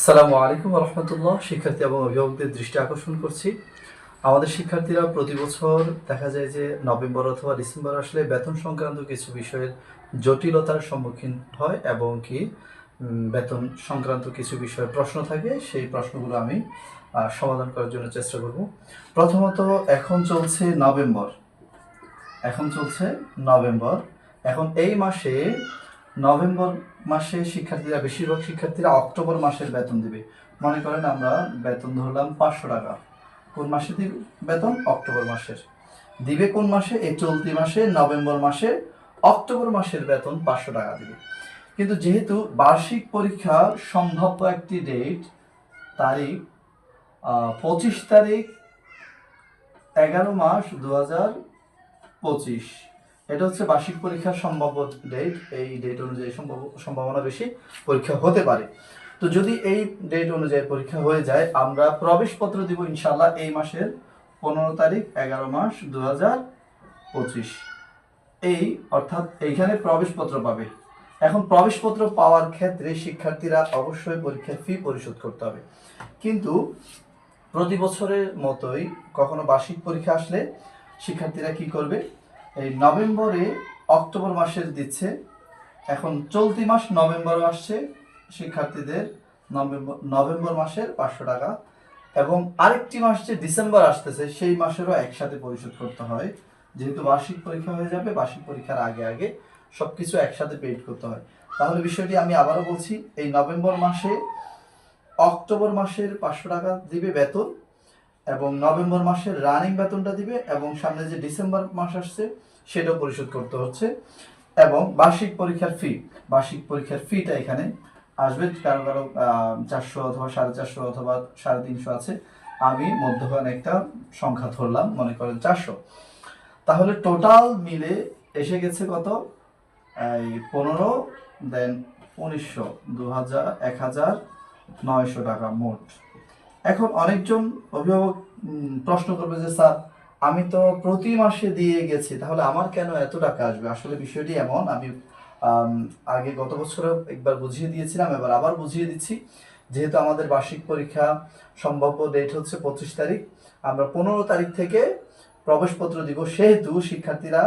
আসসালামু আলাইকুম রহমতুল্লাহ শিক্ষার্থী এবং অভিভাবকদের দৃষ্টি আকর্ষণ করছি। আমাদের শিক্ষার্থীরা প্রতি বছর দেখা যায় যে নভেম্বর অথবা ডিসেম্বর আসলে বেতন সংক্রান্ত কিছু বিষয়ের জটিলতার সম্মুখীন হয় এবং কি বেতন সংক্রান্ত কিছু বিষয়ের প্রশ্ন থাকে। সেই প্রশ্নগুলো আমি সমাধান করার জন্য চেষ্টা করব। প্রথমত, এখন চলছে নভেম্বর। এখন চলছে নভেম্বর। এখন এই মাসে নভেম্বর মাসে শিক্ষার্থীরা, বেশিরভাগ শিক্ষার্থীরা অক্টোবর মাসের বেতন দিবে। মনে করেন আমরা বেতন ধরলাম পাঁচশো টাকা। কোন মাসে দিবে? বেতন অক্টোবর মাসের। দিবে কোন মাসে? এই চলতি মাসে, নভেম্বর মাসে, অক্টোবর মাসের বেতন পাঁচশো টাকা দিবে। কিন্তু যেহেতু বার্ষিক পরীক্ষা সম্ভাব্য একটি ডেট, তারিখ পঁচিশ তারিখ, এগারো মাস দু হাজার পঁচিশ। এটা হচ্ছে বার্ষিক পরীক্ষার সম্ভাব্য ডেট এই ডেট অনুযায়ী সম্ভব, সম্ভাবনা বেশি পরীক্ষা হতে পারে। তো যদি এই ডেট অনুযায়ী পরীক্ষা হয়ে যায়, আমরা প্রবেশপত্র দিব ইনশাল্লাহ এই মাসের পনেরো তারিখ, এগারো মাস দু পঁচিশ। এই, অর্থাৎ এইখানে প্রবেশপত্র পাবে। এখন প্রবেশপত্র পাওয়ার ক্ষেত্রে শিক্ষার্থীরা অবশ্যই পরীক্ষার ফি পরিশোধ করতে হবে। কিন্তু প্রতি বছরের মতোই কখনো বার্ষিক পরীক্ষা আসলে শিক্ষার্থীরা কি করবে? এই নভেম্বরে অক্টোবর মাসের দিচ্ছে। এখন চলতি মাস নভেম্বরও আসছে, শিক্ষার্থীদের নভেম্বর নভেম্বর মাসের পাঁচশো টাকা। এবং আরেকটি মাস যে ডিসেম্বর আসতেছে, সেই মাসেরও একসাথে পরিশোধ করতে হয়। যেহেতু বার্ষিক পরীক্ষা হয়ে যাবে, বার্ষিক পরীক্ষার আগে আগে সব কিছু একসাথে পেড করতে হয়। তাহলে বিষয়টি আমি আবারও বলছি, এই নভেম্বর মাসে অক্টোবর মাসের পাঁচশো টাকা দিবে বেতন এবং নভেম্বর মাসের রানিং বেতনটা দিবে এবং সামনে যে ডিসেম্বর মাস আসছে, সেটাও পরিশোধ করতে হচ্ছে। এবং বার্ষিক পরীক্ষার ফি বার্ষিক পরীক্ষার ফিটা এখানে আসবে। কারও কারও চারশো অথবা সাড়ে চারশো অথবা সাড়ে তিনশো আছে। আমি মধ্যখানে একটা সংখ্যা ধরলাম, মনে করেন চারশো। তাহলে টোটাল মিলে এসে গেছে কত? এই পনেরো দেন উনিশশো দু হাজার এক হাজার, নয়শো টাকা মোট। এখন অনেকজন অভিভাবক প্রশ্ন করবে যে, স্যার, আমি তো প্রতি মাসে দিয়ে গেছি, তাহলে আমার কেন এত টাকা আসবে? আসলে বিষয়টি এমন, আমি আগে গত বছরও একবার বুঝিয়ে দিয়েছিলাম, এবার আবার বুঝিয়ে দিচ্ছি। যেহেতু আমাদের বার্ষিক পরীক্ষা সম্ভাব্য ডেট হচ্ছে পঁচিশ তারিখ, আমরা পনেরো তারিখ থেকে প্রবেশপত্র দিব। সেহেতু শিক্ষার্থীরা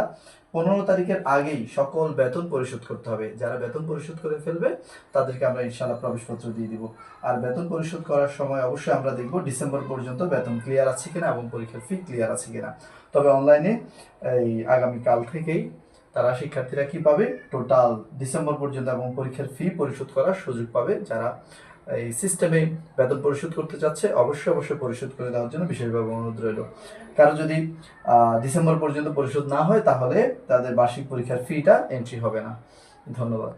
পনেরো তারিখের আগেই সকল বেতন পরিশোধ করতে হবে। যারা বেতন পরিশোধ করে ফেলবে, তাদেরকে আমরা ইনশাল্লাহ প্রবেশপত্র দিয়ে দিব। আর বেতন পরিশোধ করার সময় অবশ্যই আমরা দেখব ডিসেম্বর পর্যন্ত বেতন ক্লিয়ার আছে কিনা এবং পরীক্ষার ফি ক্লিয়ার আছে কিনা। তবে অনলাইনে এই আগামীকাল থেকেই তারা শিক্ষার্থীরা কি পাবে? টোটাল ডিসেম্বর পর্যন্ত এবং পরীক্ষার ফি পরিশোধ করার সুযোগ পাবে যারা এই সিস্টেমে বেতন পরিশোধ করতে চাচ্ছে, অবশ্যই অবশ্যই পরিশোধ করে দেওয়ার জন্য বিশেষভাবে অনুরোধ রইল। কারও যদি ডিসেম্বর পর্যন্ত পরিশোধ না হয়, তাহলে তাদের বার্ষিক পরীক্ষার ফিটা এন্ট্রি হবে না। ধন্যবাদ।